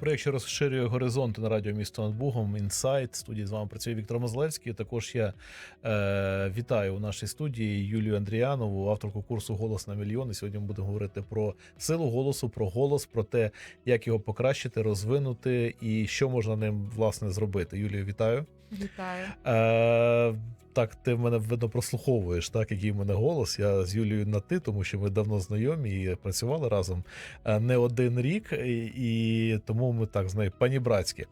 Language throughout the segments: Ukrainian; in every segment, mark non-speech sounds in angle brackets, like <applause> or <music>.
Проєкт, що розширює горизонти на радіо місто над Бугом. Інсайт. Студії з вами працює Віктор Мозлевський. Також я е, вітаю у нашій студії Юлію Андріанову, авторку курсу Голос на мільйони. Сьогодні ми будемо говорити про силу голосу, про голос, про те, як його покращити, розвинути і що можна ним власне зробити. Юлію, вітаю. Вітаю. Е, так, ти мене видно прослуховуєш, так, який в мене голос. Я з Юлією на ти, тому що ми давно знайомі і працювали разом е, не один рік, і, і тому ми так з нею пані братські.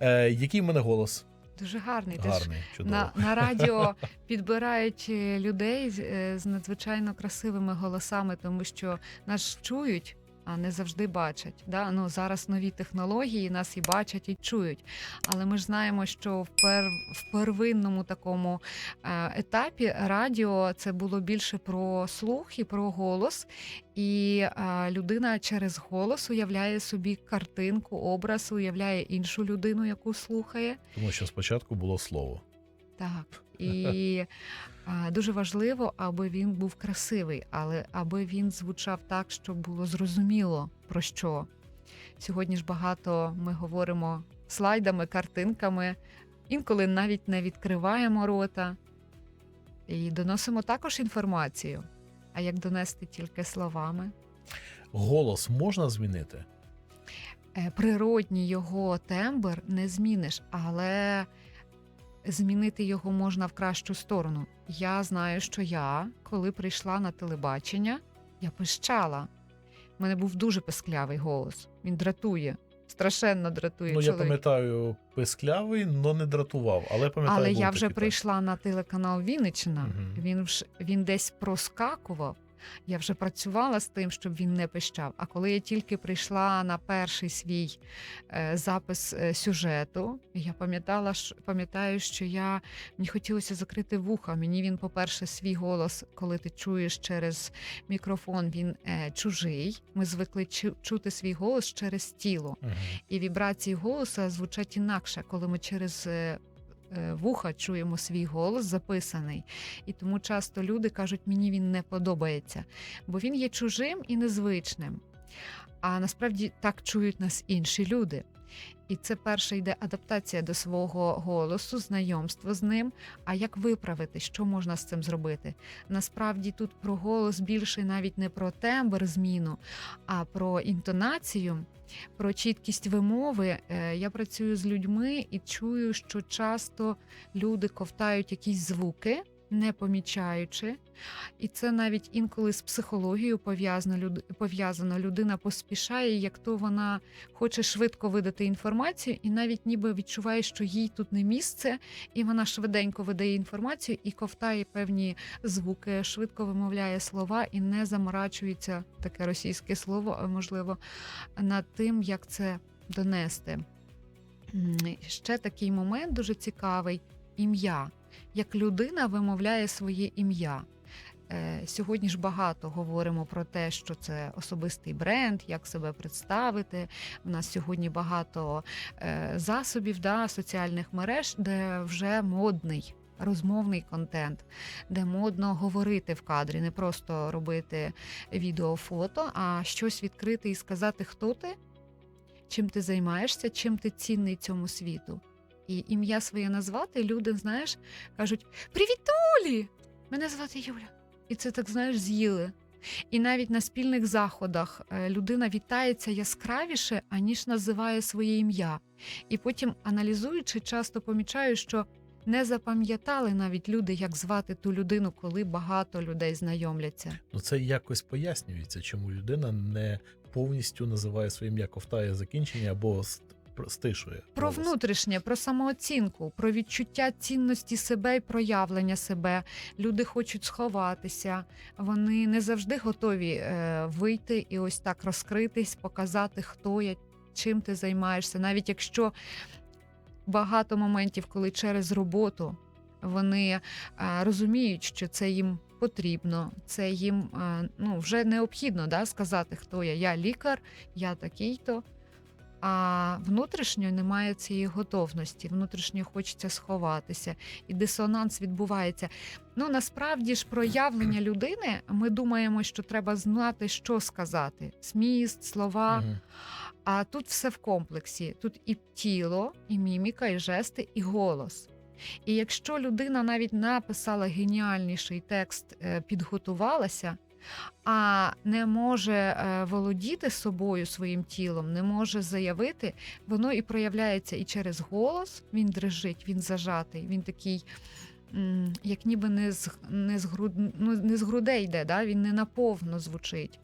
Е, який в мене голос? Дуже гарний. Ти ж чудово. на, на радіо підбирають е, людей е, з надзвичайно красивими голосами, тому що нас чують. А не завжди бачать. Да? Ну, зараз нові технології нас і бачать, і чують. Але ми ж знаємо, що в, пер... в первинному такому е, етапі радіо це було більше про слух і про голос. І е, людина через голос уявляє собі картинку, образ, уявляє іншу людину, яку слухає. Тому що спочатку було слово. Так. <laughs> І дуже важливо, аби він був красивий, але аби він звучав так, щоб було зрозуміло про що. Сьогодні ж багато ми говоримо слайдами, картинками, інколи навіть не відкриваємо рота і доносимо також інформацію. А як донести тільки словами? Голос можна змінити? Е, Природній його тембр не зміниш, але змінити його можна в кращу сторону. Я знаю, що я, коли прийшла на телебачення, я пищала. У мене був дуже писклявий голос. Він дратує, страшенно дратує ну, я пам'ятаю, писклявий, але не дратував. Але пам'ятаю, Але я вже такий, так. прийшла на телеканал Вінниччина. Мгм. Він він десь проскакував. Я вже працювала з тим, щоб він не пищав. А коли я тільки прийшла на перший свій е, запис е, сюжету, я пам'ятала, пам'ятаю, що я мені хотілося закрити вуха. Мені він, по-перше, свій голос, коли ти чуєш через мікрофон, він е, чужий. Ми звикли чу- чути свій голос через тіло. Мгм. І вібрації голосу звучать інакше, коли ми через вуха чуємо свій голос записаний. І тому часто люди кажуть, мені він не подобається, бо він є чужим і незвичним. А насправді так чують нас інші люди. І це перше йде адаптація до свого голосу, знайомство з ним. А як виправити, що можна з цим зробити? Насправді тут про голос більше навіть не про тембр зміну, а про інтонацію, про чіткість вимови. Е, Я працюю з людьми і чую, що часто люди ковтають якісь звуки, не помічаючи. І це навіть інколи з психологією пов'язано. Людина поспішає, як то вона хоче швидко видати інформацію, і навіть ніби відчуває, що їй тут не місце, і вона швиденько видає інформацію і ковтає певні звуки, швидко вимовляє слова і не заморачується таке російське слово, можливо, над тим, як це донести. Ще такий момент дуже цікавий ім'я. Як людина вимовляє своє ім'я. Е, Сьогодні ж багато говоримо про те, що це особистий бренд, як себе представити. У нас сьогодні багато е, засобів да, соціальних мереж, де вже модний. Розмовний контент, де модно говорити в кадрі, не просто робити відео, фото, а щось відкрити і сказати, хто ти, чим ти займаєшся, чим ти цінний цьому світу. І ім'я своє назвати люди, знаєш, кажуть: Привіт, Олі! Мене звати Юля. І це так знаєш, з'їли. І навіть на спільних заходах е, людина вітається яскравіше, аніж називає своє ім'я. І потім, аналізуючи, часто помічаю, що не запам'ятали навіть люди, як звати ту людину, коли багато людей знайомляться. Ну, це якось пояснюється, чому людина не повністю називає своє ім'я, ковтає закінчення або стишує. Про голос. внутрішнє, про самооцінку, про відчуття цінності себе і проявлення себе. Люди хочуть сховатися, вони не завжди готові е, вийти і ось так розкритись, показати, хто я, чим ти займаєшся. Навіть якщо багато моментів, коли через роботу вони е, розуміють, що це їм потрібно, це їм е, ну, вже необхідно да, сказати, хто я. Я лікар, я такий-то. А внутрішньо немає цієї готовності, внутрішньо хочеться сховатися, і дисонанс відбувається. Ну насправді ж проявлення людини. Ми думаємо, що треба знати, що сказати: зміст, слова. А тут все в комплексі. Тут і тіло, і міміка, і жести, і голос. І якщо людина навіть написала геніальніший текст, е, підготувалася, а не може е, володіти собою своїм тілом, не може заявити, воно і проявляється і через голос. Він дрижить, він зажатий, він такий. Як ніби не з, не з, груд, ну, не з грудей йде, да? він не наповно звучить.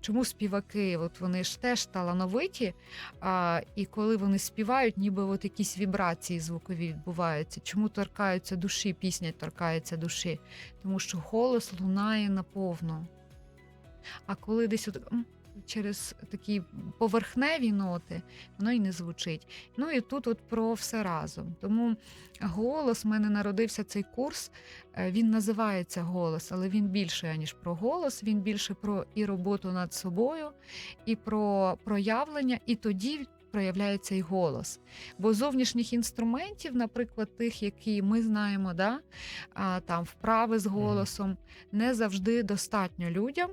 Чому співаки? От вони ж теж талановиті, а, і коли вони співають, ніби от якісь вібрації звукові відбуваються. Чому торкаються душі, пісня торкається душі? Тому що голос лунає наповно. А коли десь от, через такі поверхневі ноти, воно й не звучить. Ну і тут от про все разом. Тому голос, в мене народився цей курс. е, Він називається голос, але він більше, ніж про голос, він більше про і роботу над собою, і про проявлення, і тоді проявляється і голос. Бо зовнішніх інструментів, наприклад, тих, які ми знаємо, да, а, там вправи з голосом, не завжди достатньо людям.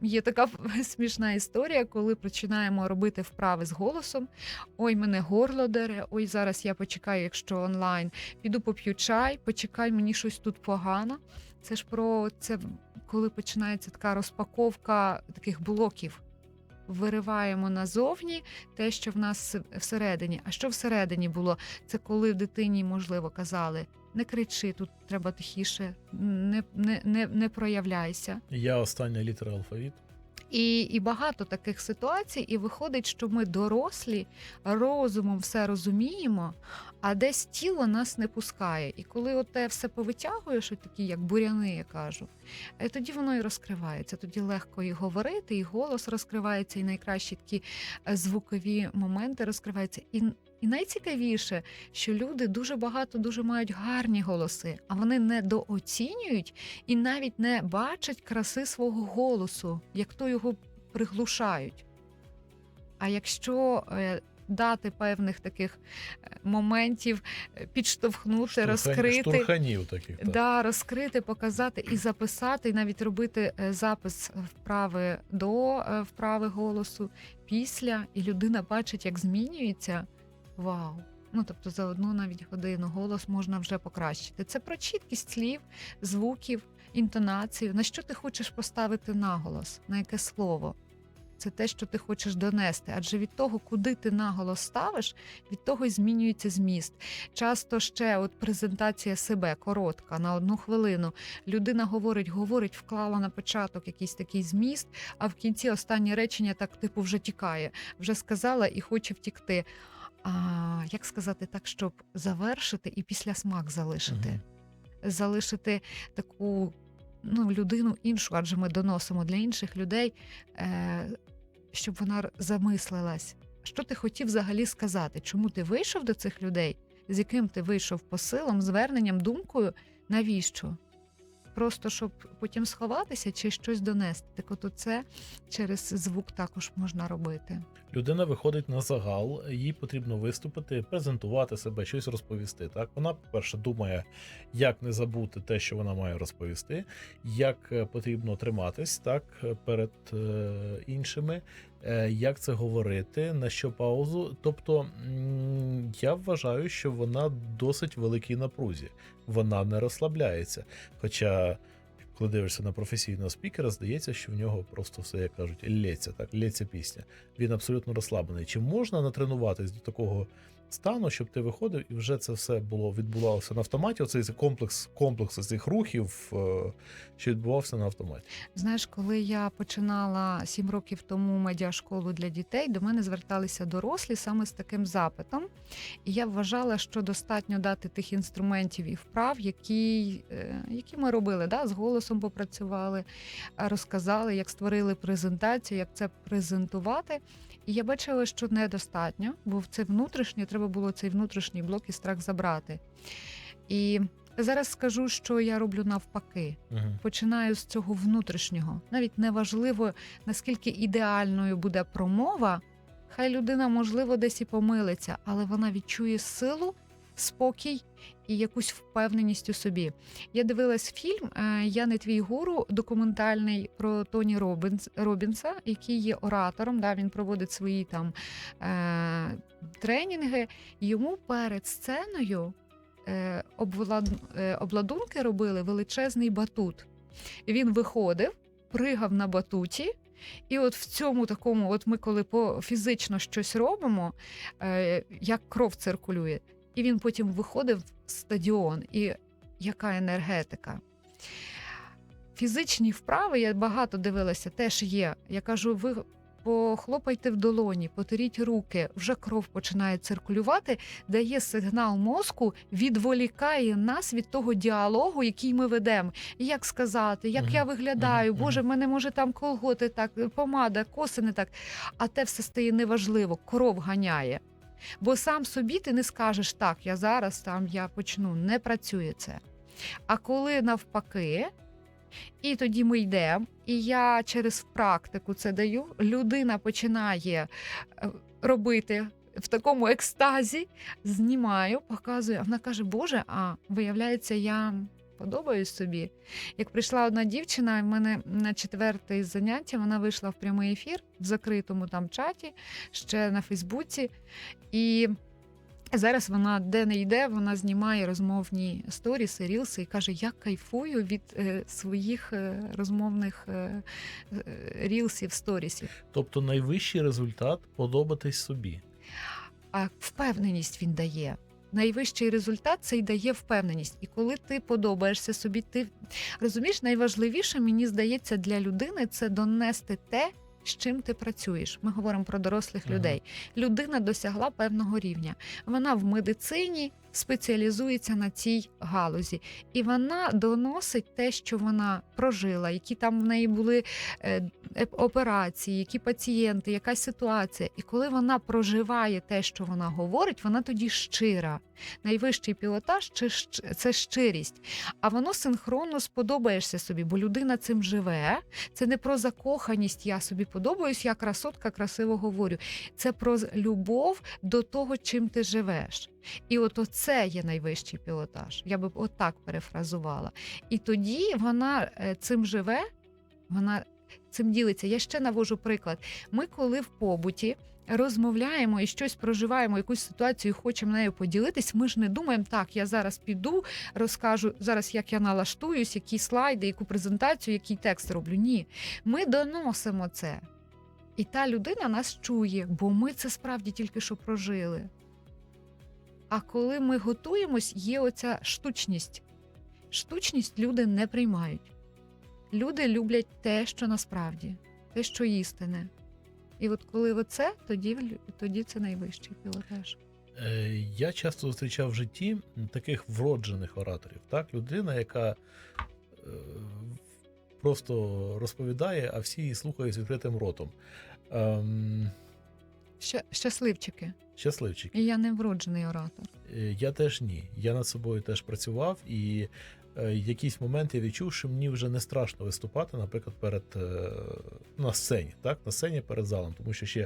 Є така <laughs> смішна історія, коли починаємо робити вправи з голосом. Ой, мене горло дере, ой, зараз я почекаю, якщо онлайн, піду поп'ю чай, почекай, мені щось тут погано. Це ж про це, коли починається така розпаковка таких блоків. Вириваємо назовні те, що в нас всередині. А що всередині було? Це коли дитині, можливо, казали: не кричи, тут треба тихіше, не, не, не, не проявляйся. Я остання літера алфавіту. І, і багато таких ситуацій, і виходить, що ми дорослі, розумом все розуміємо, а десь тіло нас не пускає. І коли оте все повитягуєш, такі, як буряни, я кажу, е, тоді воно і розкривається. Тоді легко і говорити, і голос розкривається, і найкращі такі е, звукові моменти розкриваються. І, і найцікавіше, що люди дуже багато дуже мають гарні голоси, а вони недооцінюють і навіть не бачать краси свого голосу, як то його приглушають. А якщо е, дати певних таких е, моментів, е, підштовхнути, Штурхань- розкрити, Штурханів таких. Так. да, розкрити, показати і записати, і навіть робити запис вправи до вправи голосу після, і людина бачить, як змінюється. Вау! Ну, тобто за одну навіть годину голос можна вже покращити. Це про чіткість слів, звуків, інтонацію. На що ти хочеш поставити наголос, на яке слово? Це те, що ти хочеш донести. Адже від того, куди ти наголос ставиш, від того й змінюється зміст. Часто ще от презентація себе коротка на одну хвилину. Людина говорить, говорить, вклала на початок якийсь такий зміст, а в кінці останнє речення так типу вже тікає, вже сказала і хоче втікти. А як сказати так, щоб завершити і після смак залишити? Мгм. Залишити таку ну, людину іншу, адже ми доносимо для інших людей, е, щоб вона замислилась, що ти хотів взагалі сказати, чому ти вийшов до цих людей, з яким ти вийшов посилом, зверненням, думкою, навіщо? Просто щоб потім сховатися чи щось донести. Так от це через звук також можна робити. Людина виходить на загал, їй потрібно виступити, презентувати себе, щось розповісти. Так вона, по-перше, думає, як не забути те, що вона має розповісти, як е, потрібно триматись так перед е, іншими, е, як це говорити, на що паузу. Тобто я вважаю, що вона досить великій напрузі, вона не розслабляється. Хоча. Коли дивишся на професійного спікера, здається, що в нього просто все, як кажуть, лється, так, лється пісня він абсолютно розслаблений. Чи можна натренуватись до такого стану, щоб ти виходив і вже це все було відбувалося на автоматі? Оцей комплекс комплекс цих рухів, е, що відбувався на автоматі. Знаєш, коли я починала сім років тому медіашколу для дітей, до мене зверталися дорослі саме з таким запитом. І я вважала, що достатньо дати тих інструментів і вправ, які, е, які ми робили, да? з голосом попрацювали, розказали, як створили презентацію, як це презентувати. І я бачила, що недостатньо, бо це внутрішнє, треба було цей внутрішній блок і страх забрати. І зараз скажу, що я роблю навпаки Угу. починаю з цього внутрішнього. Навіть не важливо, наскільки ідеальною буде промова. Хай людина, можливо, десь і помилиться, але вона відчує силу спокій і якусь впевненість у собі. Я дивилась фільм е, Я не твій гуру, документальний про Тоні Робінс, Робінса, який є оратором. Да, він проводить свої там е, тренінги. Йому перед сценою е, е, обладунки робили величезний батут. Він виходив, пригав на батуті. І от в цьому такому, от ми коли по фізично щось робимо, е, як кров циркулює, і він потім виходив в стадіон, і яка енергетика. Фізичні вправи, я багато дивилася, теж є. Я кажу, ви похлопайте в долоні, потеріть руки, вже кров починає циркулювати, дає сигнал мозку, відволікає нас від того діалогу, який ми ведемо. Як сказати, як я виглядаю, Боже, в мене може там колготи так, помада, коси не так. А те все стає неважливо, кров ганяє. Бо сам собі ти не скажеш так, я зараз там я почну, не працює це. А коли навпаки, і тоді ми йдемо, і я через практику це даю, людина починає е, робити в такому екстазі, знімаю, показую, а вона каже: Боже, а виявляється, я подобаюсь собі. Як прийшла одна дівчина, в мене на четверте заняття вона вийшла в прямий ефір в закритому там чаті, ще на Фейсбуці. І зараз вона де не йде, вона знімає розмовні сторіси, рілси і каже: Я кайфую від е, своїх е, розмовних е, е, рілсів, сторісів. Тобто найвищий результат подобатись собі. А впевненість він дає. Найвищий результат це й дає впевненість. І коли ти подобаєшся собі, ти розумієш, найважливіше мені здається для людини це донести те, з чим ти працюєш. Ми говоримо про дорослих Ага. людей. Людина досягла певного рівня. Вона в медицині спеціалізується на цій галузі, і вона доносить те, що вона прожила, які там в неї були е, операції, які пацієнти, якась ситуація. І коли вона проживає те, що вона говорить, вона тоді щира. Найвищий пілотаж це щирість. А воно синхронно сподобаєшся собі, бо людина цим живе. Це не про закоханість. Я собі подобаюсь, я красотка, красиво говорю. Це про любов до того, чим ти живеш. І от оце є найвищий пілотаж. Я би отак перефразувала. І тоді вона е, цим живе, вона цим ділиться. Я ще навожу приклад. Ми, коли в побуті. Розмовляємо і щось проживаємо, якусь ситуацію, і хочемо нею поділитись. Ми ж не думаємо, так, я зараз піду, розкажу зараз, як я налаштуюсь, які слайди, яку презентацію, який текст роблю. Ні, ми доносимо це. І та людина нас чує, бо ми це справді тільки що прожили. А коли ми готуємось, є оця штучність. Штучність люди не приймають. Люди люблять те, що насправді, те, що істине. І от коли оце, тоді, тоді це найвищий пілотаж. Е, Я часто зустрічав в житті таких вроджених ораторів. Так? Людина, яка е, просто розповідає, а всі її слухають з відкритим ротом. Ем, Щасливчики. Щасливчики. І я не вроджений оратор. Е, Я теж ні. Я над собою теж працював, і е, якийсь момент я відчув, що мені вже не страшно виступати, наприклад, перед е, на сцені, так, на сцені перед залом. Тому що ще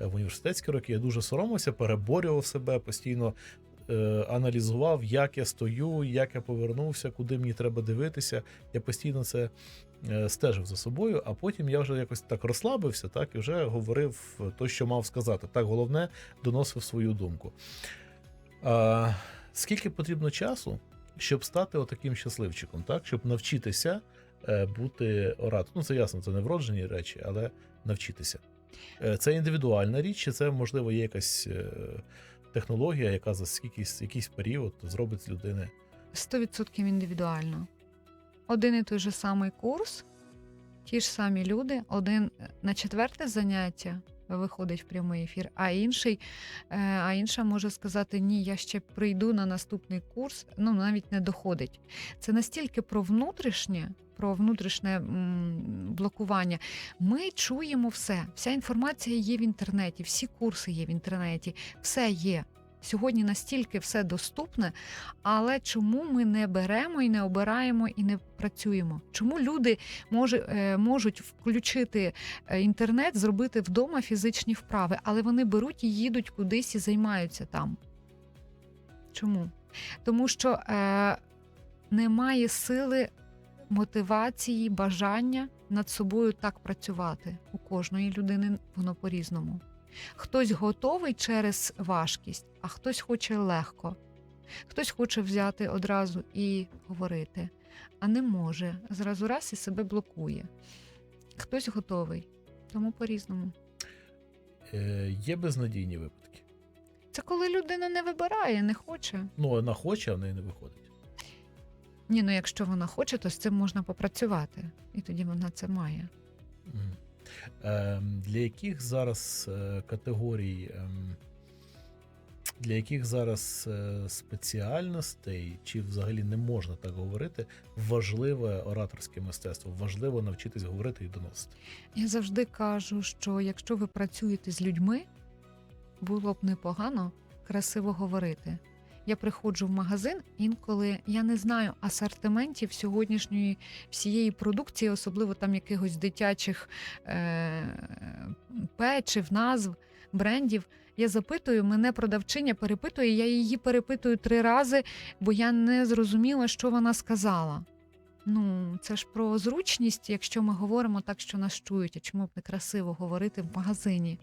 е, в університетські роки я дуже соромився, переборював себе, постійно аналізував, як я стою, як я повернувся, куди мені треба дивитися. Я постійно це е, стежив за собою, а потім я вже якось так розслабився, так, і вже говорив то, що мав сказати. Так, головне, доносив свою думку. А, скільки потрібно часу, щоб стати отаким щасливчиком, так? щоб навчитися е, бути оратором? Ну, це ясно, це не вроджені речі, але навчитися. Е, це індивідуальна річ, чи це, можливо, є якась е, технологія, яка за якийсь, якийсь період зробить з людини. 100% індивідуально. Один і той же самий курс, ті ж самі люди, один на четверте заняття виходить в прямий ефір, а інший, е, а інша може сказати: Ні, я ще прийду на наступний курс, ну навіть не доходить. Це настільки про внутрішнє. Про внутрішнє блокування. Ми чуємо все. Вся інформація є в інтернеті, всі курси є в інтернеті, все є. Сьогодні настільки все доступне, але чому ми не беремо і не обираємо і не працюємо? Чому люди може, е, можуть включити е, інтернет, зробити вдома фізичні вправи, але вони беруть і їдуть кудись і займаються там? Чому? Тому що е, немає сили мотивації, бажання над собою так працювати. У кожної людини воно по-різному. Хтось готовий через важкість, а хтось хоче легко. Хтось хоче взяти одразу і говорити, а не може. Зразу раз і себе блокує. Хтось готовий, тому по-різному. Е, є безнадійні випадки. Це коли людина не вибирає, не хоче. Ну, вона хоче, а в неї не виходить. Ні, ну якщо вона хоче, то з цим можна попрацювати, і тоді вона це має. Ем, Для яких зараз е, категорій, ем, для яких зараз е, спеціальностей, чи взагалі не можна так говорити, важливе ораторське мистецтво, важливо навчитись говорити і доносити. Я завжди кажу, що якщо ви працюєте з людьми, було б непогано красиво говорити. Я приходжу в магазин, інколи я не знаю асортиментів сьогоднішньої всієї продукції, особливо там якихось дитячих е- печив, назв, брендів. Я запитую, мене продавчиня перепитує, я її перепитую три рази, бо я не зрозуміла, що вона сказала. Ну, це ж про зручність, якщо ми говоримо так, що нас чують, а чому б не красиво говорити в магазині?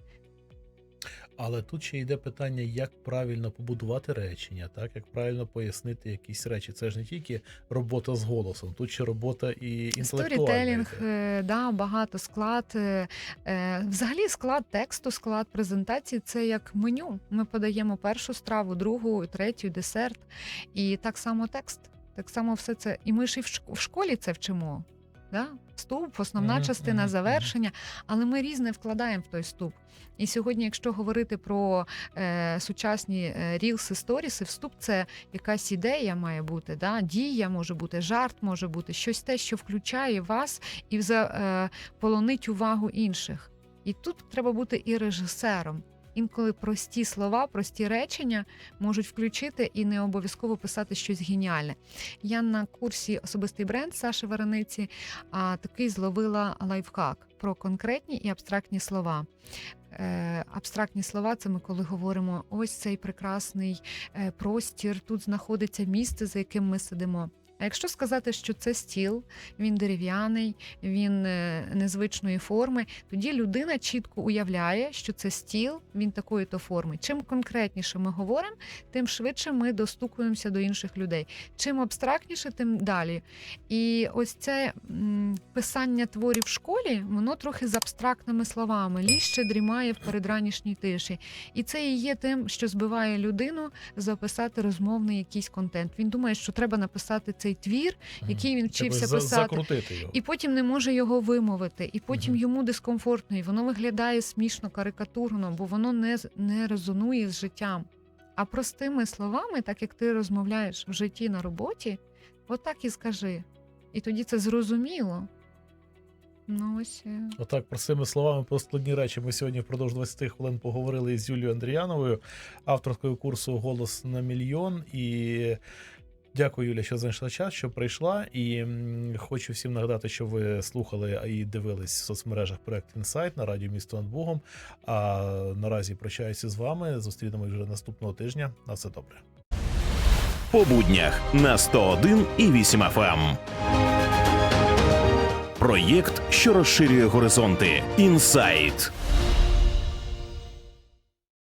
Але тут ще йде питання, як правильно побудувати речення, так як правильно пояснити якісь речі. Це ж не тільки робота з голосом, тут ще робота і інтелектуальна. Сторітелінг, е, да, багато склад. е, е, Взагалі склад тексту, склад презентації це як меню. Ми подаємо першу страву, другу, третю, десерт. І так само текст. Так само все це. І ми ж і в школі це вчимо. Да? Ступ, основна Мгм, частина мгм, мгм. завершення, але ми різне вкладаємо в той ступ. І сьогодні, якщо говорити про е, сучасні е, рілси, сторіси, вступ це якась ідея має бути, да? дія може бути, жарт може бути, щось те, що включає вас і за, е, полонить увагу інших. І тут треба бути і режисером. Інколи прості слова, прості речення можуть включити і не обов'язково писати щось геніальне. Я на курсі особистий бренд Саші Варениці а, такий зловила лайфхак про конкретні і абстрактні слова. Е, абстрактні слова це ми коли говоримо: ось цей прекрасний е, простір, тут знаходиться місце, за яким ми сидимо. А якщо сказати, що це стіл, він дерев'яний, він е, незвичної форми, тоді людина чітко уявляє, що це стіл, він такої то форми. Чим конкретніше ми говоримо, тим швидше ми достукуємося до інших людей. Чим абстрактніше, тим далі. І ось це писання творів в школі, воно трохи з абстрактними словами. Ліс ще дрімає в передранішній тиші. І це і є тим, що збиває людину записати розмовний якийсь контент. Він думає, що треба написати цей твір, який він вчився за- писати. його. І потім не може його вимовити, і потім Мгм. йому дискомфортно, і воно виглядає смішно, карикатурно, бо воно не, не резонує з життям. А простими словами, так як ти розмовляєш в житті на роботі, отак і скажи. І тоді це зрозуміло. Ну ось. е, Отак, простими словами, про складні речі. Ми сьогодні впродовж 20 хвилин поговорили із Юлією Андріяновою, авторкою курсу Голос на мільйон. І дякую, Юля, що знайшла час, що прийшла. І хочу всім нагадати, що ви слухали і дивились в соцмережах проект Інсайт на радіо місто над Богом. А наразі прощаюся з вами. Зустрінемось вже наступного тижня. На все добре. по буднях на 101 і 8 FM. Проєкт, що розширює горизонти. Інсайт.